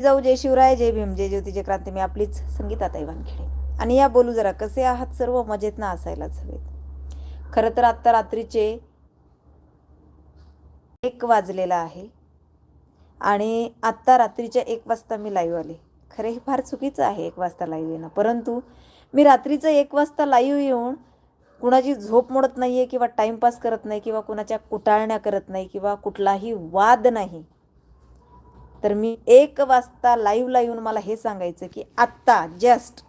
जाऊ जय शिवराय जय भीम जय ज्योती जय क्रांती. मी आपलीच संगीताताई वानखेडे आणि या बोलू जरा कसे आहात? सर्व मजेत ना असायलाच हवेत. खरं तर आत्ता रात्रीचे एक वाजलेला आहे. आणि आत्ता रात्रीच्या एक वाजता मी लाईव्ह आले. खरे हे फार चुकीचं आहे एक वाजता लाईव्ह येणं. परंतु मी रात्रीचं एक वाजता लाईव्ह येऊन कुणाची झोप मोडत नाही आहे किंवा टाईमपास करत नाही किंवा कुणाच्या कुटाळण्या करत नाही किंवा कुठलाही वाद नाही. तर मी एक वाजता लाईव्हला येऊन मला हे सांगायचं की आत्ता जस्ट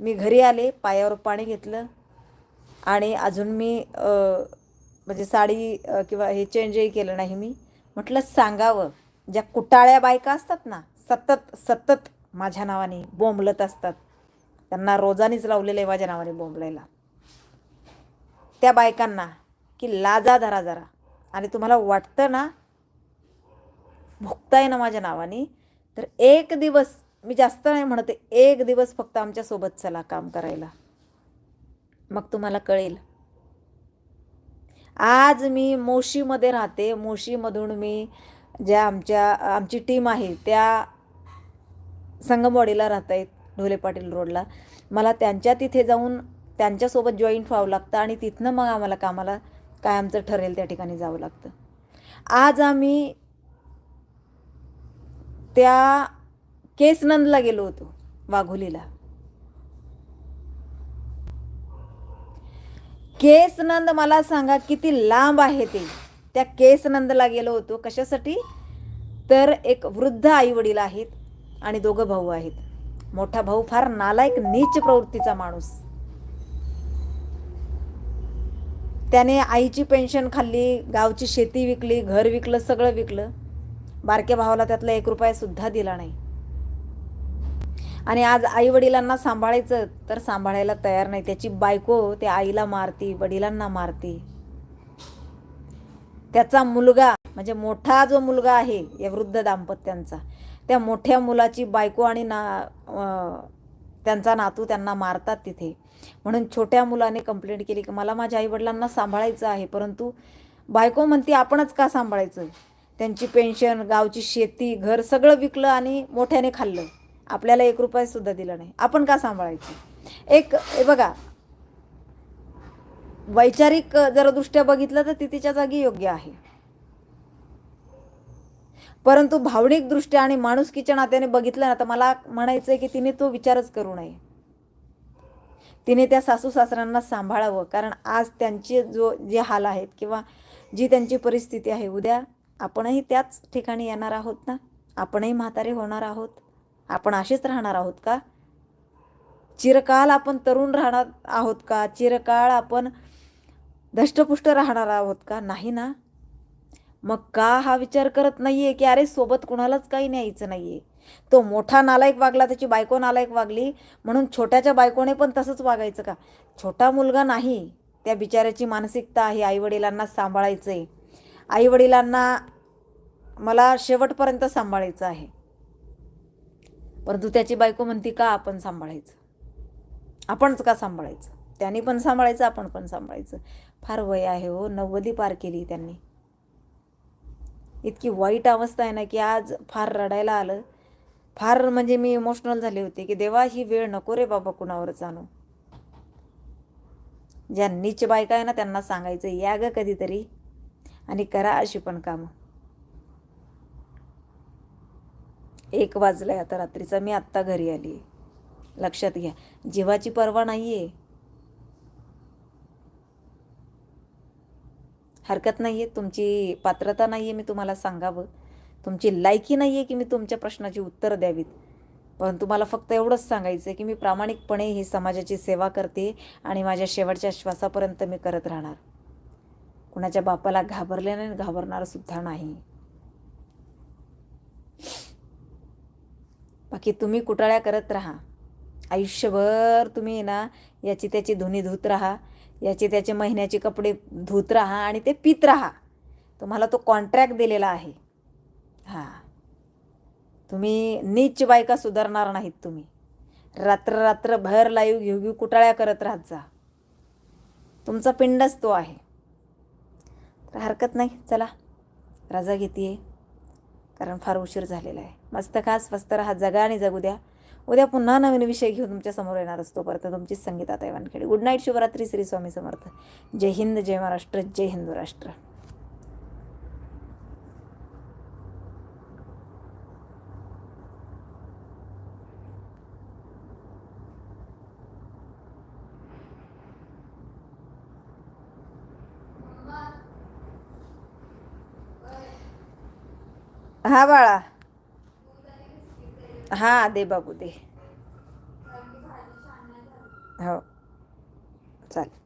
मी घरी आले पायावर पाणी घेतलं आणि अजून मी म्हणजे साडी किंवा हे चेंजही केलं नाही मी. म्हटलं सांगावं. ज्या कुटाळ्या बायका असतात ना सतत सतत माझ्या नावाने बोंबलत असतात. त्यांना रोजानीच लावलेलं आहे माझ्या नावाने बोंबलायला. त्या बायकांना की लाजा धरा जरा. आणि तुम्हाला वाटतं ना भुकताय ना माझ्या नावाने तर एक दिवस मी जास्त नाही म्हणते एक दिवस फक्त आमच्यासोबत चला काम करायला. मग तुम्हाला कळेल. आज मी मोशीमध्ये राहते मोशीमधून मी ज्या आमच्या आमची टीम आहे त्या संगमवाडीला राहत आहेत ढोले पाटील रोडला. मला त्यांच्या तिथे जाऊन त्यांच्यासोबत जॉईंट व्हावं लागतं आणि तिथनं मग आम्हाला कामाला काय आमचं ठरेल त्या ठिकाणी जावं लागतं. आज आम्ही त्या केसनंदला गेलो होतो वाघोलीला. केसनंद मला सांगा किती लांब आहे ते. त्या केसनंदला गेलो होतो कशासाठी? तर एक वृद्ध आई वडील आहेत आणि दोघं भाऊ आहेत. मोठा भाऊ फार नालायक नीच प्रवृत्तीचा माणूस. त्याने आईची पेन्शन खाल्ली गावची शेती विकली घर विकलं सगळं विकलं. बारक्या भावाला त्यातला एक रुपया सुद्धा दिला नाही. आणि आज आई वडिलांना सांभाळायचं तर सांभाळायला तयार नाही. त्याची बायको त्या आईला मारती वडिलांना मारती. त्याचा मुलगा म्हणजे मोठा जो मुलगा आहे या वृद्ध दाम्पत्यांचा त्या मोठ्या मुलाची बायको आणि ना त्यांचा नातू त्यांना मारतात तिथे. म्हणून छोट्या मुलाने कंप्लेंट केली की मला माझ्या आईवडिलांना सांभाळायचं आहे परंतु बायको म्हणते आपणच का सांभाळायचं? त्यांची पेन्शन गावची शेती घर सगळं विकलं आणि मोठ्याने खाल्लं. आपल्याला एक रुपयासुद्धा दिला नाही. आपण का सांभाळायचं? एक बघा. वैचारिक जर दृष्ट्या बघितलं तर ती तिच्या जागी योग्य आहे. परंतु भावनिक दृष्ट्या आणि माणुसकीच्या नात्याने बघितलं ना तर मला म्हणायचं आहे की तिने तो विचारच करू नये. तिने त्या सासू सासऱ्यांना सांभाळावं. कारण आज त्यांचे जो जे हाल आहेत किंवा जी त्यांची परिस्थिती आहे उद्या आपणही त्याच ठिकाणी येणार आहोत ना? आपणही म्हातारे होणार आहोत? आपण असेच राहणार आहोत का? चिरकाल आपण तरुण राहणार आहोत का? चिरकाळ आपण धष्टपुष्ट राहणार आहोत का? नाही ना? मग का हा विचार करत नाही आहे की अरे सोबत कुणालाच काही न्यायचं नाही आहे तो मोठा नालायक वागला त्याची बायको नालायक वागली म्हणून छोट्याच्या बायकोने पण तसंच वागायचं का? छोटा मुलगा नाही. त्या बिचाऱ्याची मानसिकता आहे आईवडिलांना सांभाळायचं आहे आईवडिलांना मला शेवटपर्यंत सांभाळायचं आहे. परंतु त्याची बायको म्हणती का आपण सांभाळायचं? आपणच का सांभाळायचं? त्यांनी पण सांभाळायचं आपण पण सांभाळायचं. फार वय आहे हो नव्वदी पार केली त्यांनी. इतकी वाईट अवस्था आहे ना की आज फार रडायला आलं. फार म्हणजे मी इमोशनल झाले होते की देवा ही वेळ नको रे बाबा कुणावरच आणू. ज्या नीच बायका आहे ना त्यांना सांगायचं या ग कधीतरी आणि करा अशी पण कामं. एक वाजलाय आता रात्रीचा. मी आत्ता घरी आली. लक्षात घ्या. जीवाची पर्वा नाही आहे हरकत नाही आहे तुमची पात्रता नाही आहे मी तुम्हाला सांगावं. तुमची लायकी नाही आहे की मी तुमच्या प्रश्नाची उत्तरं द्यावीत. पण तुम्हाला फक्त एवढंच सांगायचं आहे की मी प्रामाणिकपणे ही समाजाची सेवा करते आणि माझ्या शेवटच्या श्वासापर्यंत मी करत राहणार. कुणाच्या बापाला घाबरले नाही घाबरणारसुद्धा नाही. बाकी तुम्ही कुटाळ्या करत राहा. आयुष्यभर तुम्ही ना याची त्याची धुनी धुत राहा याचे त्याचे महिन्याचे कपडे धुत राहा आणि ते पित राहा. तुम्हाला तो कॉन्ट्रॅक्ट दिलेला आहे. हां. तुम्ही नीच बायका सुधारणार नाहीत तुम्ही. रात्र रात्र भर लाईव्ह घेऊ घेऊ कुटाळ्या करत राहत जा. तुमचा पिंडच तो आहे. तर हरकत नाही. चला. रजा घेते कारण फार उशीर झालेला आहे. मस्त खा स्वस्त राहा जगा आणि जगू द्या. उद्या पुन्हा नवीन विषय घेऊन तुमच्यासमोर येणार असतो. परत तुमचीच संगीता वानखेडे गुड नाईट शिवरात्री श्री स्वामी समर्थ. जय हिंद जय महाराष्ट्र जय हिंदू राष्ट्र. हा बाळा. हा दे बाबू दे. हो. चालेल.